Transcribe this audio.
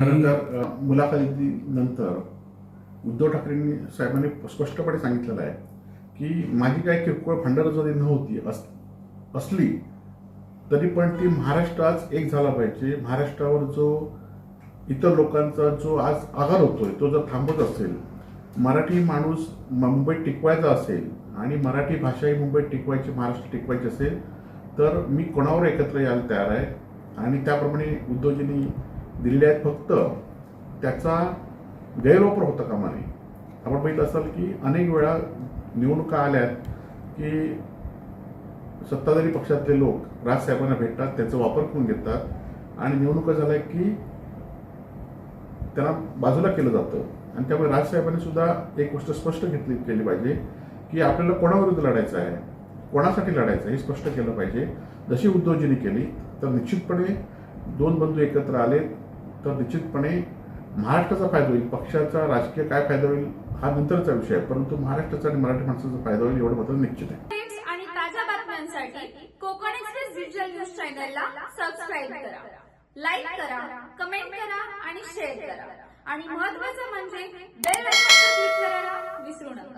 त्यानंतर मुलाखतीनंतर उद्धव ठाकरेंनी साहेबांनी स्पष्टपणे सांगितलेलं आहे की माझी काही किरकोळ फंडार जरी नव्हती अस असली तरी पण ती महाराष्ट्रात एक झाला पाहिजे. महाराष्ट्रावर जो इतर लोकांचा जो आज आघार होतोय तो जर थांबत असेल मराठी माणूस मुंबईत टिकवायचा असेल आणि मराठी भाषा ही मुंबईत टिकवायची महाराष्ट्र टिकवायची असेल तर मी कोणावर एकत्र यायला तयार आहे? आणि त्याप्रमाणे उद्धवजींनी दिलेले आहेत फक्त त्याचा गैरवापर होता कामा नये आपण बघितलं असाल की अनेक वेळा निवडणुका आल्यात की सत्ताधारी पक्षातले लोक राजसाहेबांना भेटतात त्याचा वापर करून घेतात आणि निवडणुका झाल्या की त्यांना बाजूला केलं जातं. आणि त्यामुळे राजसाहेबांनी सुद्धा एक गोष्ट स्पष्ट घेतली केली पाहिजे की आपल्याला कोणाविरुद्ध लढायचं आहे? कोणासाठी लढायचं आहे हे स्पष्ट केलं पाहिजे. जशी उद्धवजींनी केली तर निश्चितपणे दोन बंधू एकत्र आले तर निश्चितपणे महाराष्ट्राचा फायदा होईल. पक्षाचा राजकीय काय फायदा होईल हा नंतरचा विषय आहे. परंतु महाराष्ट्राचा आणि मराठी माणसाचा फायदा होईल एवढं मात्र निश्चित आहे. आणि ताज्या बातम्यांसाठी कोकण एक्सप्रेस डिजिटल न्यूज चॅनलला सबस्क्राईब करा. लाईक करा कमेंट करा आणि शेअर करा. आणि महत्वाचं म्हणजे